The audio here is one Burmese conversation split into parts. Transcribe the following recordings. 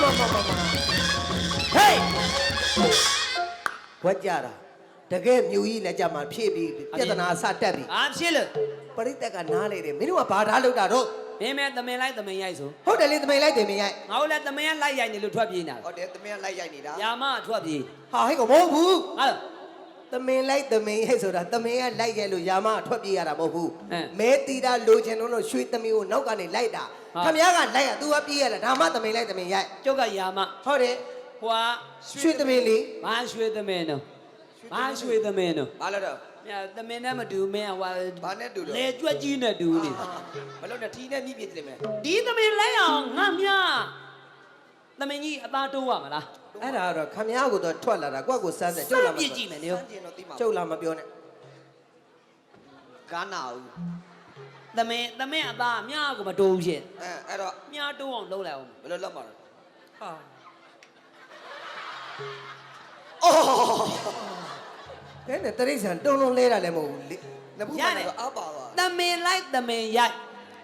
အမမမမဟေးဝတ်ကြတာတကယ်မြူကြီးလက်ကြမှာဖြည့်ပြီးပြဿနာအစတက်ပြီအာဖြစ်လို့ပရိသတ်ကနားလေတယ်မင်းတို့ကဘာဓာတ်လောက်တာတော့မင်းမဲသမင်လိုက်သမင်ရိုက်ဆိုဟုတ်တယ်လေသမိန်လိုက်တယ်မင်းရိုက်ငါတို့လည်းသမင်ကလိုက်ရိုက်နေလို့ထွက်ပြေးနေတာဟုတ်တယ်သမီးကလိုက်ရိုက်နေတာရာမထွက်ပြေးဟာဟဲ့ကမဟုတ်ဘူးဟာ သမင်လိုက်သမင်ရိုက်ဆိုတာသမင်ကလိုက်ခဲ့လို့ယာမအထွက်ပြေးရတာမဟုတ်ဘူးဟမ်မဲတီတာလိုချင်တော့လို့ရွှေသမင်ကိုနောက်ကနေလိုက်တာဟာခမည်းကလိုက်ရ तू ကပြေးရတာဒါမှသမင်လိုက်သမင်ရိုက်ကျုပ်ကရာမဟုတ်တယ်ဟွာရွှေသမင်လေးဘာရွှေသမင်တော့ဘာရွှေသမင်တော့ဘာလို့တော့မြတ်သမင်နဲ့မတူမင်းကဟွာဘာနဲ့တူတော့လေကြွက်ကြီးနဲ့တူနေမလို့နဲ့ထီးနဲ့မြည်ပြစ်တယ်မယ်ဒီသမင်လိုက်အောင်ငါမြ သမင်ကြီးအသားတိုးရမလားအဲ့ဒါကတော့ခမည်းကတော့ထွက်လာတာကိုယ့်ကိုစမ်းတယ်စကျုပ်လာမ်းမပြစ်ကြည့်မယ်လေစမ်းကျင်တော့တိမှာကျုပ်လာမပြောနဲ့ကားနာဦးသမင်သမင်အသားမြကိုမတိုးဘူးရှင်အဲအဲ့တော့မြတိုးအောင်လုပ်လိုက်အောင်ဘယ်လိုလုပ်မှာလဲဟာတဲ့နဲ့တရိษံတုံလုံးလဲတာလည်းမဟုတ်ဘူးလေနဘူးမှာတော့အပါပါသမင်လိုက်သမင်ရိုက်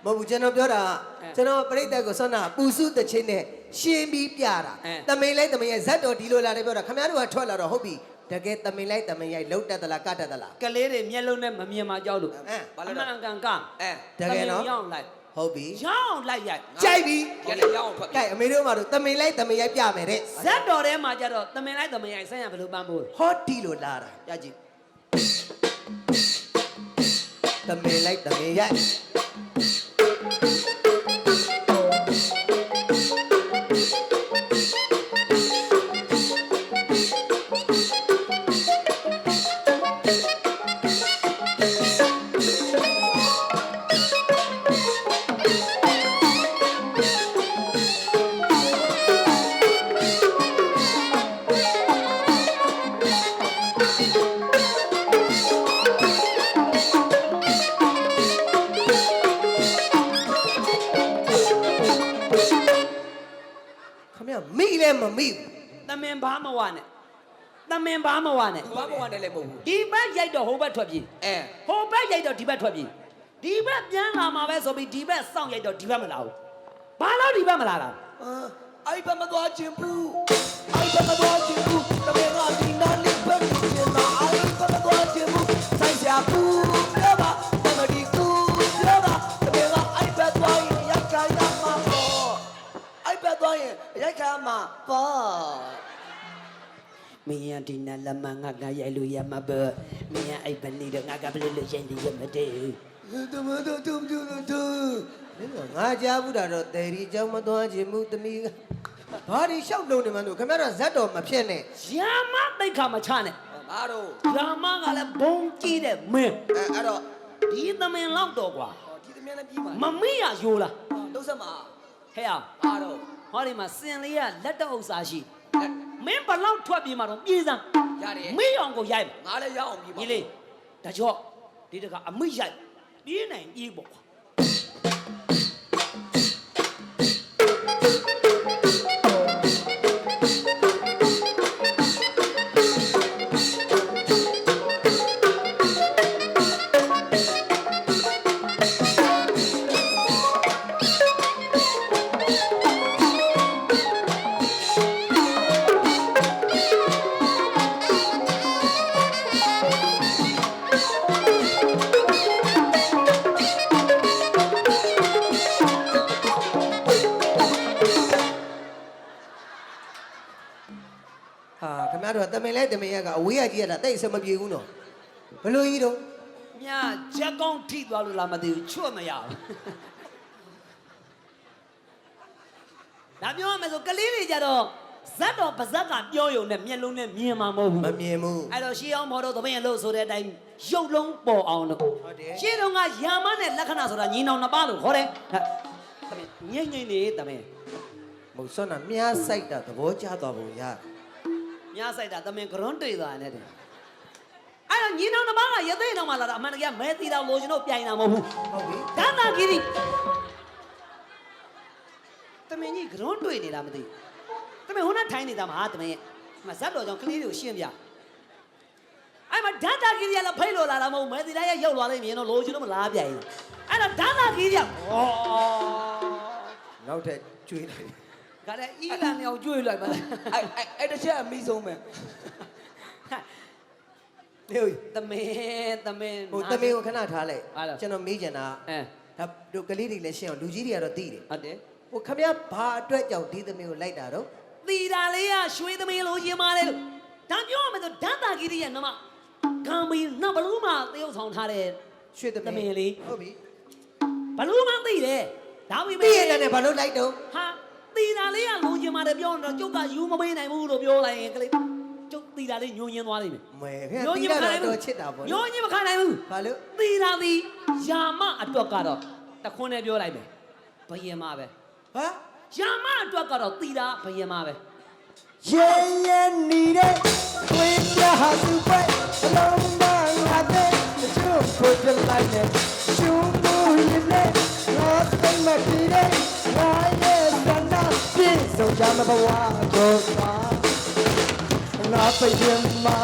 မဟုတ်ဘူးကျွန်တော်ပြောတာကအဲကျွန်တော်ပြိတ္တကိုဆွမ်းနာပူစုတချင်းနဲ့ ရှင်းပြီးပြတာအဲသမင်လိုက်သမင်ရိုက်ဇက်တော်ဒီလိုလာတယ်ပြောတာခမည်းတော်ကထွက်လာတော့ဟုတ်ပြီတကယ်သမင်လိုက်သမင်ရိုက်လှုပ်တတ်သလားကတတ်သလားကလေးတွေမျက်လုံးနဲ့မမြင်မှကြောက်လို့အဲဘာအလို့မှတော့န်ကန်ကအဲတကယ်နော်သမင်ရောင်းလိုက်ဟုတ်ပြီရောင်းလိုက်ရိုက်ကြိုက်ပြီဒီကနေ့ရအောင်ထွက်ကဲအမေတို့မှတို့သမင်လိုက်သမင်ရိုက်ပြမယ်တဲ့ဇက်တော်ထဲမှာကျတော့သမင်လိုက်သမင်ရိုက်ဆက်ရဘယ်လိုပန်းဖို့လဲဟောဒီလိုလာတာရကြည့်သမင်လိုက်သမင်ရိုက် မင်ဘာမဝနဲ့ဘာဘဝနဲ့လည်းမဟုတ်ဘူးဒီဘက်ရိုက်တော့ဟိုဘက်ထွက်ပြေးအဲဟိုဘက်ရိုက်တော့ဒီဘက်ထွက်ပြေးဒီဘက်ပြန်လာမှာပဲဆိုပြီးဒီဘက်စောင့်ရိုက်တော့ဒီဘက်မလာဘူးဘာလို့ဒီဘက်မလာတာအဲ့ဘက်မသွားချင်ဘူးအဲ့ဘက်မသွား လမငါငါရိုက်လို့ရမှာပဲမင်းကအဲ့ပနေတော့ငါကဘယ်လိုလုပ်ရင်ဒီရမတဲ့တမတော်တုံတုံတုံငါကြားဘူးတာတော့တယ်ရီကြောင့်မသွားခြင်းမူသမီးကဘာဒီလျှောက်လုံးနေမှန်းလို့ခင်ဗျားတို့ဇက်တော်မဖြစ်နဲ့ရာမတိတ်ခါမချနဲ့ဘာတော့ရာမကလည်းဘုံကြည့်တဲ့မင်းအဲအဲ့တော့ဒီသမင်လောက်တော့ကွာဒီသမင်လည်းပြီးပါမမေ့ရယိုးလားလုံးဆက်မဟဲ့အောင်ဘာတော့ဟောဒီမှာစင်လေးကလက်တော့ဥစားရှိမင်းဘလောက်ထွက်ပြေးမှာတော့ပြေးစမ်း ရတယ်မိအောင်ကိုရိုက်ပါငါလည်းရအောင်ပြီးပါညီလေးဒါကြော့ဒီတကအမိရိုက်ပြေးနိုင်ပြေးပေါ့ကွာ မည်းတော်တမင်လဲတမင်ရကအဝေးရကြီးရတာတိတ်အဆင်မပြေဘူးနော်ဘယ်လိုကြီးတော့မြာချက်ကောင်းထိသွားလို့လားမသိဘူးချွတ်မရဘူးဒါပြောရမယ်ဆိုကလေးတွေကြတော့ဇက်တော်ပါဇက်ကပြောယုံနဲ့မျက်လုံးနဲ့မြင်မှာမဟုတ်ဘူးမမြင်ဘူးအဲ့တော့ရှေးအောင်မော်တော်သမင်းလို့ဆိုတဲ့အတိုင်းရုပ်လုံးပေါ်အောင်လို့ဟုတ်တယ်ရှေးတုန်းကယာမနဲ့လက္ခဏာဆိုတာညီနောင်နှစ်ပါးလို့ခေါ်တယ်ဟာသမင်းငိမ့်ငိမ့်နေသမင်းမဟုတ်ဆွမ်းနာမြားဆိုင်တာသဘောကျသွားပုံရ မြားဆိုင်တာသမင်းကရွန်းတွေ့သွားတယ်တဲ့အဲ့တော့ညီနောင်နှစ်ပါးကရသေးတော့မှလာတာအမှန်တကယ်မဲသီတော်လိုချင်တော့ပြိုင်တာမဟုတ်ဘူးဟုတ်ပြီဒါနာကြီးဒီသမင်းကြီးကရွန်းတွေ့နေတာမသိဘူးသမင်းဟိုနဲ့ထိုင်နေတာမှာသမင်းရဲ့မဇက်တော်ကြောင့်ကလေးတွေကိုရှင်းပြအဲ့မှာဓာတာကြီးရလာဖိတ်လို့လာတာမဟုတ်မဲသီတော်ရဲ့ရောက်လာလိမ့်မယ်နော်လိုချင်တော့မလားပြိုင်အဲ့တော့ဓာတာကြီးရဩနောနောက်ထပ်ကျွေးလိုက် ခါလဲအီလန်နေအောင်ကျွေးလိုက်ပါလားအဲ့အဲ့အဲ့တစ်ချက်အမိဆုံးပဲလေဦးသမင်းသမင်းဟိုတမင်ကိုခဏထားလိုက်အားလားကျွန်တော်မေးချင်တာအဲဒါတို့ကလေးတွေလည်းရှင်းအောင်လူကြီးတွေကတော့သိတယ်ဟုတ်တယ်ဟိုခမရဘာအတွက်ကြောင့်ဒီသမင်ကိုလိုက်တာတော့သီတာလေးကရွှေသမင်းလိုချင်ပါတယ်လို့ဒါပြောရမယ်ဆိုဓာတ်တာကြီးရဲ့နမကံမီနဘလူးမှတရုပ်ဆောင်ထားတဲ့ရွှေသမသမင်င်လေးဟုတ်ပြီဘလူးမှသိတယ်ဒါပေမဲ့ပြီးရတဲ့ဘာလို့လိုက်တော့ဟာ သီတာလေးကလိုချင်ပါတယ်ပြောတော့ကျုပ်ကယူမမေးနိုင်ဘူးလို့ပြောလိုက်ရင်ကလေးကျုပ်သီတာလေးညွန်ညင်းသွားလိမ့်မယ်မဲခင်ဗျာတီးတာတော့ချစ်တာပေါ့ညွန်ညင်းမခံနိုင်ဘူးဘာလို့သီတာသည်ယာမအတွက်ကတော့တခွန်းနဲ့ပြောလိုက်မယ်ဘယင်မပဲဟာယာမအတွက်ကတော့သီတာဘယင်မပဲရဲရဲနေတဲ့ဝေးပြဟာသူပဲအလုံးမငါတဲ့ချို့ကိုပြလိုက်တဲ့ရှုံးလို့ရတဲ့ငါစိတ်မပြေတဲ့ငါရဲ့ဆန္ဒ ပြည့်စုံကြမဘဝတော့ပါငါပရင်မှာ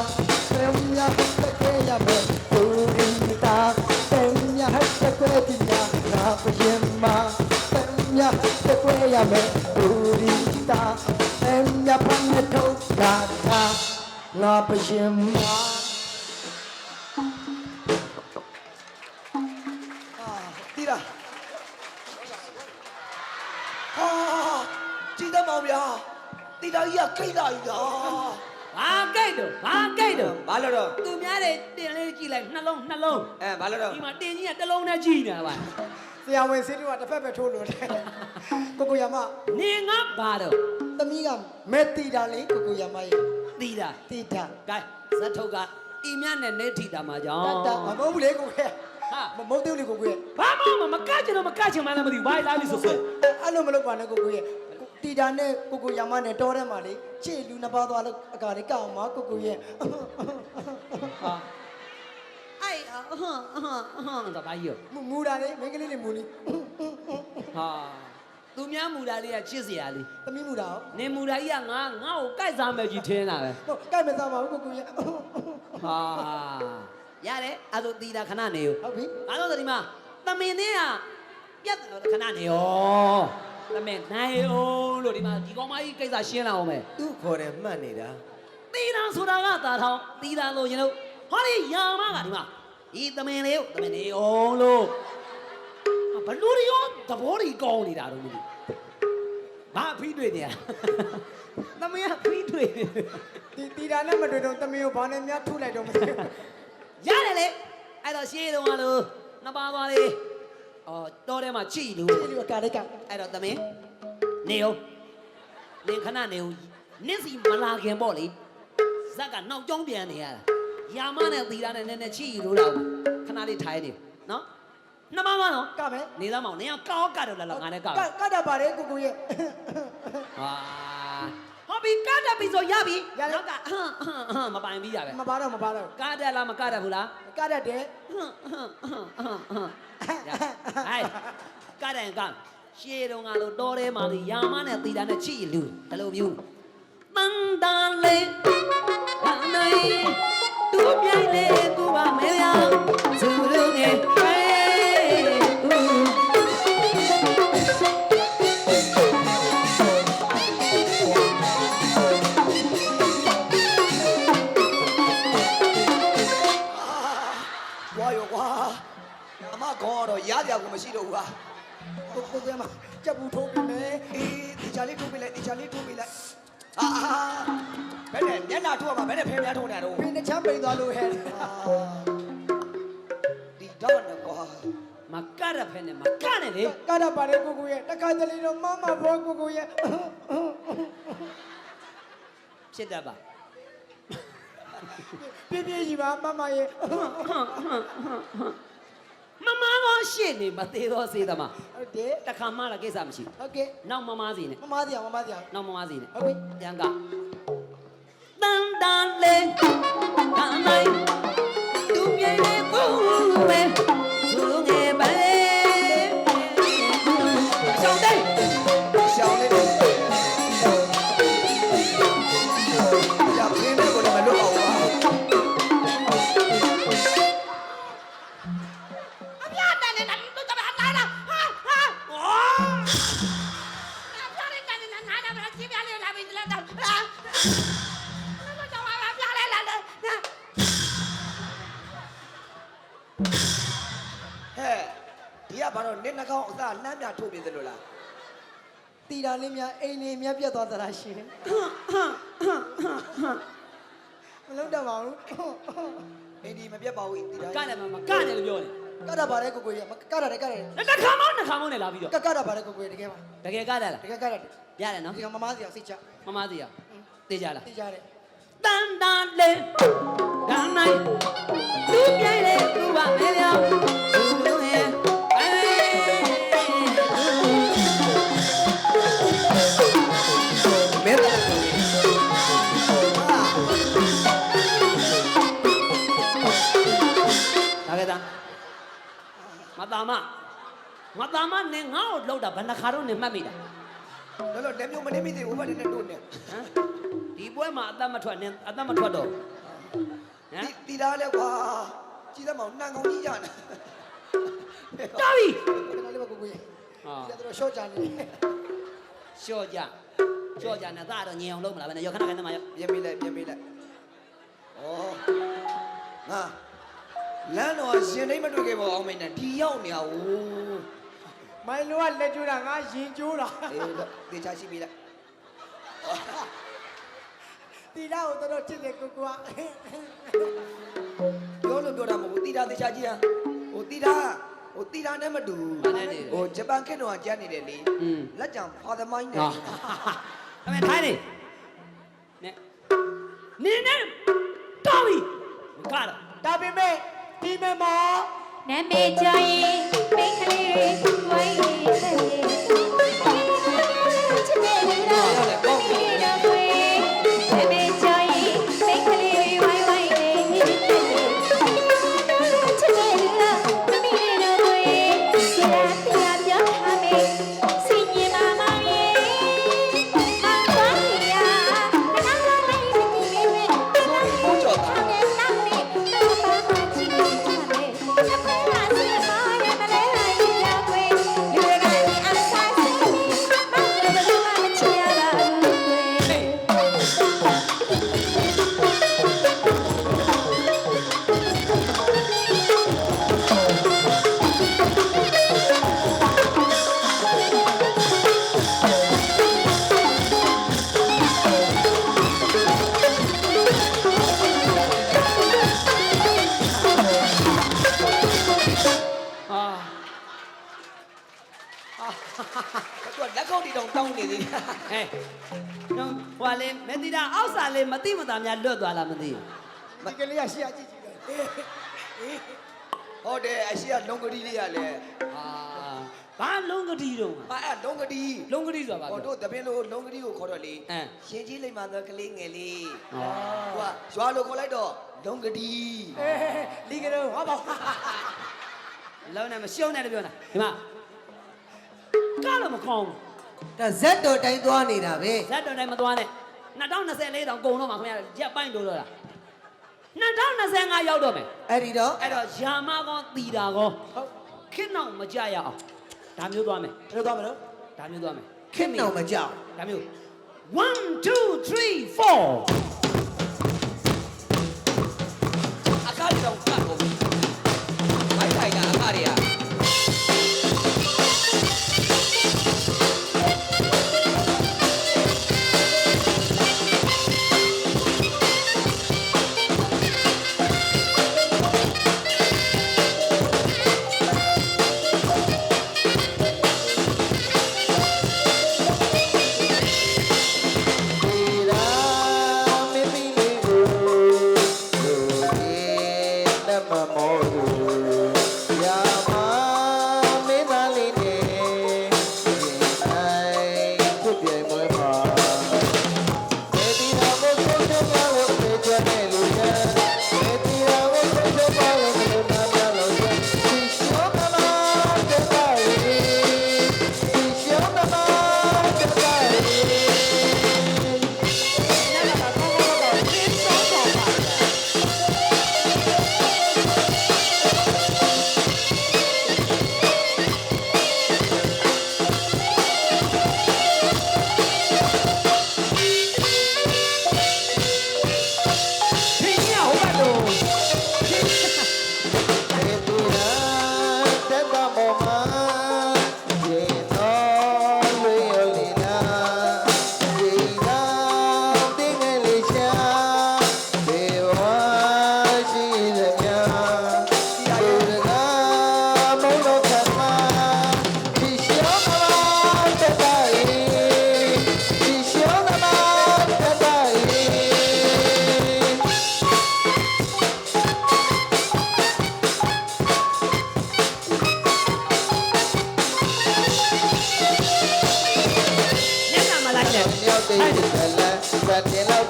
ဆယ်မြတ်တဲ့ကရမယ်ဘူရီတာဆယ်မြတ်တဲ့ကတိညာငါပရင်မှာဆယ်မြတ်တဲ့ကရမယ်ဘူရီတာဆယ်မြတ်ဖန်တဲ့ထုတ်တာငါပရင်မှာ တီးတာကြီးကခိတ်တာကြီးလားဘာကိတ်တော့ဘာကိတ်တော့ဘာလို့တော့သူများတွေတင်လေးကြည့်လိုက်နှလုံးနှလုံးအဲဘာလို့တော့ဒီမှာတင်ကြီးကတစ်လုံးနဲ့ကြည့်နေတာပါဆရာဝန်ဆေးတို့ကတစ်ဖက်ပဲထိုးလို့တယ်ကိုကိုရမနေငါဘာတော့သမီးကမဲတီတာလေကိုကိုရမရဲ့သီတာတီတာကဲဇတ်ထုတ်ကဤမြတ်နဲ့နေထီတာမှာကြောတင့်တာမမဟုတ်ဘူးလေကိုခဲဟာမမဟုတ်သေးဘူးလေကိုကိုရဲ့ဘာမှမမကချင်တော့မကချင်မှလည်းမသိဘူးဘာလာပြီဆိုဆိုအဲ့လိုမလုပ်ပါနဲ့ကိုကိုရဲ့ တီတာနဲ့ကိုကိုရမနဲ့တော်ထဲမှာလေချစ်လူနှစ်ပါးသွားလို့အကာလေးကောက်အောင်ပါကိုကိုရဲ့ဟာအဲ့အဟမ်အဟမ်အဟမ်တော့ဘာကြီးရောမူမူတာလေမိန်းကလေးလေးမူလေးဟာသူများမူတာလေးကချစ်စရာလေးသမီးမူတာဟောနေမူတာကြီးကငါငါ့ကိုကြိုက်စားမယ်ကြီးထင်းတာပဲဟုတ်ကြိုက်မစားပါဘူးကိုကိုရဲ့ဟာရတယ်အဲ့ဒါတီတာခဏနေရောဟုတ်ပြီဘာလို့လဲဒီမှာသမင်သေးကပြတ်ခဏနေရော သမင်နိုင်အောင်လို့ဒီမှာဒီကောင်မကြီးကိစ္စရှင်းလာအောင်မယ်သူ့ခေါ်တယ်မှတ်နေတာတီတာဆိုတာကတာထောင်တီတာလို့ရင်လို့ဟောဒီယာမကဒီမှာဒီသမင်လေးကိုသမင်နေအောင်လို့ဟာဘလူရီရောသဘောတွေကောင်းနေတာတော့မသိဘူးဘာအဖီးတွေ့နေရသမင်ကဖီးတွေ့နေတီတီတာနဲ့မတွေ့တော့သမီးကိုဘာနဲ့များထုလိုက်တော့မသိဘူးရတယ်လေအဲ့တော့ရှေးတုန်းကလို့နှစ်ပါးသွားလေး အော်တောထဲမှာချိလို့ချစ်လူအကာလေးကအဲ့တော့သမင်းနေအောင်နေခဏနေအောင်နစ်စီမလာခင်ပေါ့လေဇက်ကနောက်ကျောင်းပြန်နေရတာယာမနဲ့သီတာနဲ့နည်းနည်းချိလို့တော့ခဏလေးထိုင်နေနော်နှစ်ပါးမနော်ကမယ်နေသားမောင်နေအောင်ကောက်ကောက်တော့လာလာငါနဲ့ကောက်ကကတာပါတယ်ကိုကိုရဲ့ဟာဟော ပြီကားတက်ပြီဆိုရပြီရတယ် နောက်ကဟမ်ဟမ်ဟမ်မပိုင်ပြီးရပဲမပါတော့မပါတော့ကားတက်လားမကားတက်ဘူးလားကတတ်တယ်ဟမ်ဟမ်ဟမ်ဟမ်ဟမ်ရဟိုင်ကားတယ်ကားရှေးတုန်းကလို့တော်ထဲမှာလေယာမနဲ့သီတာနဲ့ချိလူဘယ်လိုမျိုးတန်တန်လေးဘာနိုင်သူပြိုင်လေသူပါမဲရသူလူငယ် ကောင်းတော့ရကြကိုမရှိတော့ဘူးဟာကိုကိုရဲ့မှာကြက်ဘူးထိုးပြီမယ်အေးဒီချာလေးထိုးပေးလိုက်ဒီချာလေးထိုးပေးလိုက်အာဘယ်နဲ့မျက်နှာထိုးရမှာဘယ်နဲ့ဖဲများထိုးနေတော့ပြင်းတစ်ချမ်းပိန်သွားလို့ဟဲ့ဒီတော့နကွာမကရဖဲနဲ့မကနဲ့လေကတာပါတယ်ကိုကိုရဲ့တခါတလေတော့မမဘောကိုကိုရဲ့ဖြစ်တတ်ပါပြင်းပြင်းကြီးပါမမရဲ့မမကော ရှေ့နေမသေးတော့စေးသမားဟုတ်တယ်တခါမှလာကိစ္စမရှိဟုတ်ကဲ့ဘူးနောက်မမစီနဲ့မမစီအောင်မမစီအောင်နောက်မမစီနဲ့ဟုတ်ပြီတန်ကတန်တန်လေးတန်နိုင်သူပြည့်နေဘူးပဲသူလူငယ်ပဲရှောင်းတဲ့ရှော တီတာလေးများအိမ်လေးများပြတ်သွားသလားရှင်မလုံးတော့ပါဘူးအင်းဒီမပြတ်ပါဘူးဒီတိုင်းကလည်းမမကလည်းပြောတယ်ကတ်တာပါလေကိုကိုရမကတ်တာတယ်ကတ်တာတယ်တစ်ခါမှနှစ်ခါမှနဲ့လာပြီးတော့ကတ်ကတ်တာပါလေကိုကိုရတကယ်ပါတကယ်ကလည်းလားတကယ်ကတ်တာတယ်ရတယ်နော်ဒီကမမစီအောင်စိတ်ချမမသေးရတေးကြလားသိကြတယ်တန်တန်လေးဒါနိုင်သူပြိုင်လေသူပါမဲပြောင်း မသားမမသားမနဲ့ငါ့ကိုလောက်တာဘယ်နှခါတော့နေမှတ်မိတာလောလောတမျိုးမနေမိသေးဘူးဘာနဲ့တို့နဲ့ဟမ်ဒီပွဲမှာအသက်မထွက်နဲ့အသက်မထွက်တော့ဟမ်ဒီတီတာလဲကွာကြည့်သမောင်နှံကောင်ကြီးကြတာတော်ပြီခဏလေးပါကိုကိုရဟာဒီကတော့ရှော့ကြနေတယ်ရှော့ကြရှော့ကြနဲ့သားတော့ညင်အောင်လုပ်မလားဘယ်နဲ့ရောခဏခဏမှရောပြင်ပေးလိုက်ပြင်ပေးလိုက်ဩငါ လမ်းတော်ရှင်နေမတွေ့ခဲ့ပါအောင်မင်းနဲ့ဒီရောက်နေအောင်မိုင်လိုကလက်ကျိုးတာငါရင်ကျိုးတာအေးလို့တေချာရှိပြီလားတီတာကိုတော့ချစ်တယ်ကိုကိုကပြောလို့ပြောတာမဟုတ်ဘူးတီတာတေချာကြီးဟာဟိုတီတာဟိုတီတာနဲ့မတူဟိုဂျပန်ခေတ်တော်ကကြားနေတယ်လေอืมလက်ကြောင်ဖာသမိုင်းနဲ့ဟာအမေထိုင်းနေနဲ့နင်းနဲ့တော်ပြီမကတော့ဒါပေမဲ့ ဒီမဲ့မှာနာမည်ကျော်ရင်မိန်းကလေးတွေဝိုင်း လေးမတိမတာများလွတ်သွားလားမသိဘူးဒီကလေးကရှေ့အကြည့်ကြည့်တယ်ဟုတ်တယ်အရှိကလုံကတိလေးရလဲဟာဘာလုံးကတိတော့မအဲ့လုံကတိလုံးကတိဆိုတာဘာဟောပြောတို့တပင်းလို့လုံကတိကိုခေါ်တော့လေအင်းရှင်ကြီးလိမ္မာသောကလေးငယ်လေးဟောဟိုကရွာလို့ခေါ်လိုက်တော့လုံကတိအေးလီကလေးဟာပါလုံးနဲ့မရှုံးနဲ့လို့ပြောတာဒီမှာကတော့မကောင်းဘူးဒါဇက်တော်တိုင်းသွားနေတာပဲဇက်တော်တိုင်းမသွားနဲ့ 2024တောင်ကုန်တော့မှာခင်ဗျာရက်ပိုင်းတိုးတော့တာ2025ရောက်တော့မယ်အဲ့ဒီတော့အဲ့တော့ယာမကောတီတာကောဟုတ်ခင်းအောင်မကြရအောင်ဒါမျိုးသွားမယ်ဘယ်လိုသွားမလို့ဒါမျိုးသွားမယ်ခင်းတော့မကြောက်ဒါမျိုး1 2 3 4အခါကြီးတော့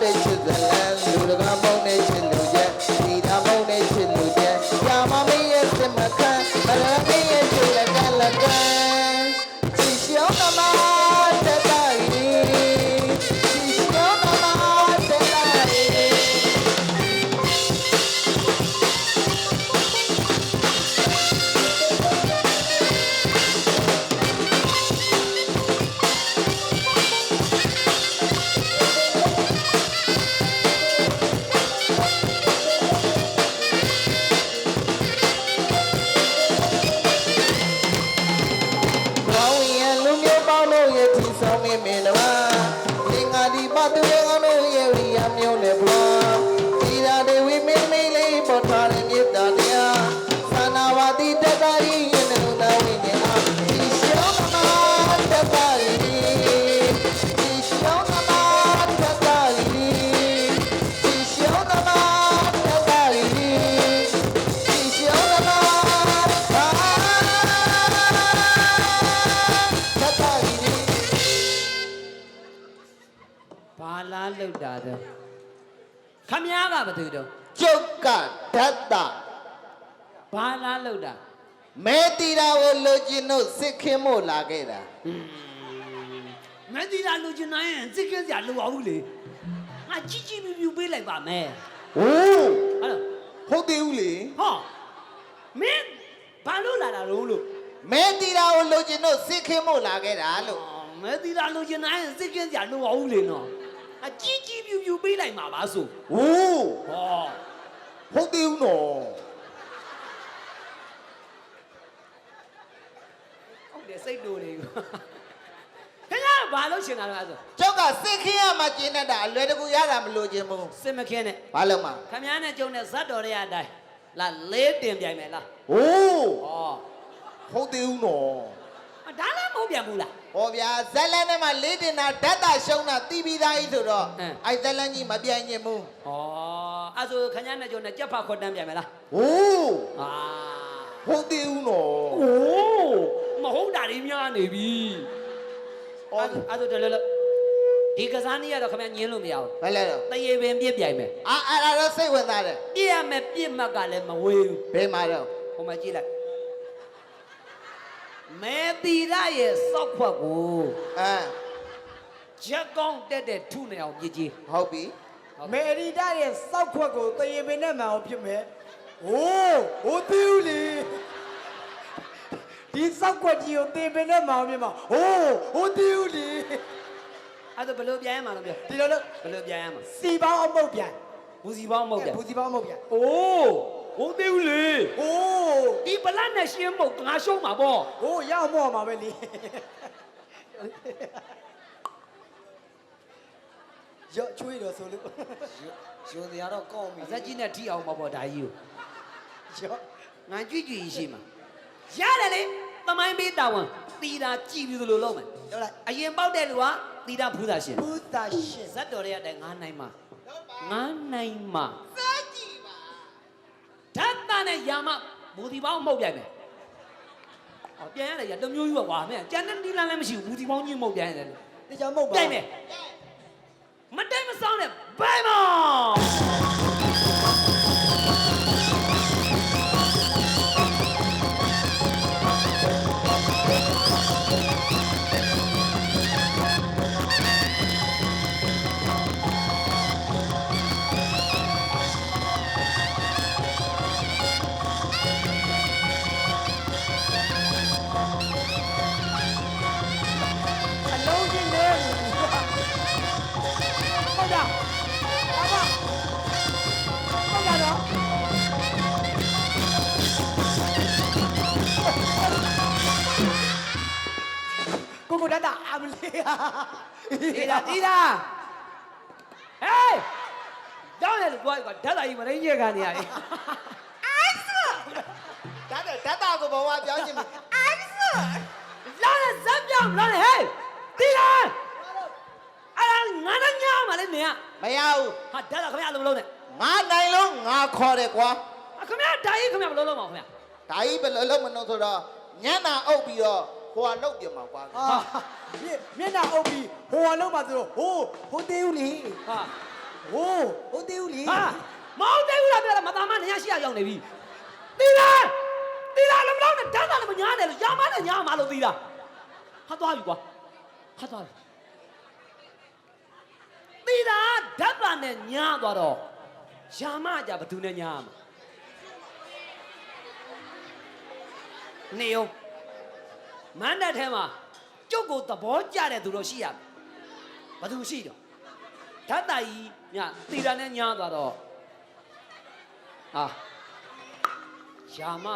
တ် လားလောက်တာတော့ခမည်းကဘာတူတော့ကျုပ်ကဓာတ်တာဘာလားလောက်တာမဲတီတာကိုလိုချင်လို့စစ်ခင်းမို့လာခဲ့တာမသိတာလူချင်နိုင်ရင်စိတ်ကစရာလိုပါဘူးလေငါကြီးကြီးပြူပြူပေးလိုက်ပါမယ်ဟိုးဟဲ့ဟုတ်သေးဘူးလေဟောမင်းဘာလို့လာတာလို့လို့မဲတီတာကိုလိုချင်လို့စစ်ခင်းမို့လာခဲ့တာလို့မသိတာလူချင်နိုင်ရင်စိတ်ကစရာလိုပါဘူးလေနော် အကြီးကြီးပြူပြူပေးလိုက်မှာပါဆိုဟိုးဟောဟုတ်သေးဘူးနော်ဟုတ်တယ်စိတ်တူနေကိုခင်ဗျားဘာလို့ရှင်တာလဲဆိုကျုပ်ကစစ်ခင်းရမှကျင်းတတ်တာအလွယ်တကူရတာမလိုချင်ဘူးစစ်မခင်းနဲ့ဘာလို့မခမည်းနဲ့ကျုံနဲ့ဇတ်တော်တွေအတိုင်းလာလေးတင်ပြိုင်မယ်လားဟိုးဟောဟုတ်သေးဘူးနော်အဒါလည်းမဟုတ်ပြန်ဘူးလား ဟောဗျာဇက်လန်ထဲမှာလေးတင်တာဓာတ်တာရှုံးတာတီးပြီးသားကြီးဆိုတော့အင်းအဲ့ဇက်လန်ကြီးမပြိုင်ချင်ဘူးဟောအဲ့ဆိုခမည်းနဲ့ကျုံနဲ့ကြက်ဖတ်ခွတ်တန်းပြိုင်မယ်လားဟိုးအာဟုတ်သေးဘူးနော်အိုးမဟုတ်တာတွေများနေပြီဟောအဲ့အဲ့ဆိုတလဲလို့ဒီကစားနည်းကတော့ခမည်းညင်းလို့မရဘူးဘယ်လဲတော့တရေပင်ပြစ်ပြိုင်မယ်အာအဲ့ဒါတော့စိတ်ဝင်စားတယ်ပြစ်ရမယ်ပြစ်မှတ်ကလည်းမဝေးဘူးဘယ်မှာတော့ဟိုမှာကြည့်လိုက် မဲတီရရဲ့စောက်ခွက်ကိုအမ်ချက်ကောင်းတက်တဲ့ထုနေအောင်ပြစ်ကြီးဟုတ်ပြီမေရီတာရဲ့စောက်ခွက်ကိုတရေပင်နဲ့မှန်အောင်ဖြစ်မယ်။အိုးဟိုတူးလေဒီစောက်ခွက်ကြီးကိုတေပင်နဲ့မှန်အောင်ဖြစ်မှာ။ဟိုးဟိုတူးလေအဲ့ဒါဘယ်လိုပြန်ရမှာလဲပြောဒီလိုလို့ဘယ်လိုပြန်ရမှာစီပေါင်းအမုတ်ပြန်ဘူးစီပေါင်းမဟုတ်တယ်ဘူစီပေါင်းအမုတ်ပြန်အိုး ဟုတ်သေးဘူးလေ။ဟိုးဒီပလတ်နဲ့ရှင်းမဟုတ်ငါရှုံးမှာပေါ့ဟိုးရအောင်မော့မှာပဲလေရော့ချွေးတော့ဆိုလို့ရှင်တရားတော့ကောင်းပြီအသက်ကြီးနဲ့ထိအောင်မှာပေါ့ဒါကြီးကိုရော့ငါကြွကြွရှိမှာရတယ်လေသမိုင်းပေးတာဝန်တီတာကြည်ပြီလို့လုံးမယ်ပြောလိုက်အရင်ပေါက်တဲ့လူကတီတာဖူးတာရှင်ဘူတာရှင်ဇတ်တော်ရဲ့အတိုင်းငါနိုင်မှာငါနိုင်မှာစัจကြည်ပါဓာ တ်တနဲ့ယာမဘူဒီပေါင်းမှုတ်ပြိုင်မယ်ဟောပြန်ရတယ်ရတမျိုးကြီးပဲကွာမင်းကျန်တဲ့နီလန်းလည်းမရှိဘူးဘူဒီပေါင်းကြီးမှုတ်ပြိုင်ရတယ်တေချာမုတ်ပါပြိုင်မယ်မတိုင်မဆောင်နဲ့ဘိုင်မော တီတာတီတာဟေးတောင်းရလို့ကွာဓာတ်တာကြီးမရင်းရက်ကနေရတယ်ဓာတ်ဓာတ်တာကိုဘဝပြောင်းချင်ပြီလောင်းရဇက်ပြောင်းလောင်းရဟေးတီတာအဲ့ဒါငါနဲ့ညောင်းပါလေနေကမရဘူးဟာဓာတ်တာခင်ဗျာအလုံးလုံးနဲ့ငါနိုင်လုံးငါခေါ်တယ်ကွာခင်ဗျာဓာတ်ကြီးခင်ဗျာမလုံးလုံးပါခင်ဗျာဒါကြီးဘယ်လိုလုပ်မလို့ဆိုတော့ညံ့တာအုပ်ပြီးတော့ ဟိုကလောက်ပြင်မှာကွာဟာမျက်မျက်နှာအုပ်ပြီးဟိုကလုံးမှာဆိုတော့ဟိုးဟိုသေးဦးလေဟာဟိုးဟိုသေးဦးလေဟာမောင်သေးဘူးလားပြောတာမသားမနေရရှိရရောက်နေပြီတီးလားတီးလားလုံးလုံးနဲ့ဓာတ်သားလည်းမညာနဲ့လို့ရာမနဲ့ညာမလို့တီးလားဟာသွားပြီကွာဟာသွားပြီတီးလားဓာတ်သားနဲ့ညာသွားတော့ရာမကြဘသူနဲ့ညာမှာနေအောင် မန်းတဲ့ထဲမှာကျုပ်ကိုသဘောကျတဲ့သူတော့ရှိရမယ်ဘသူရှိတော့ဓာတ်တိုင်ကြီးညတီတာနဲ့ညားသွားတော့ဟာရှာမ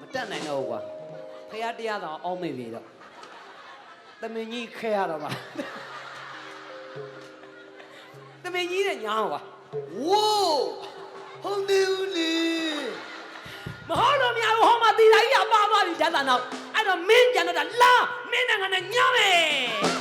မတက်နိုင်တော့ဘူးကွာဖះတရားတော်အောင်းမေ့ပြီတော့တမင်ကြီးခဲရတော့ပါတမင်ကြီးနဲ့ညားကွာဝိုးဟုတ်နေဦးလေမဟုတ်တော့မရဘူးဟောမှာတီတာကြီးကပါသွားပြီဓာတ်တာနောက်အဲ့ တော့မင်းကြံတော့တာလာမင်းနဲ့ငါနဲ့ညားမယ်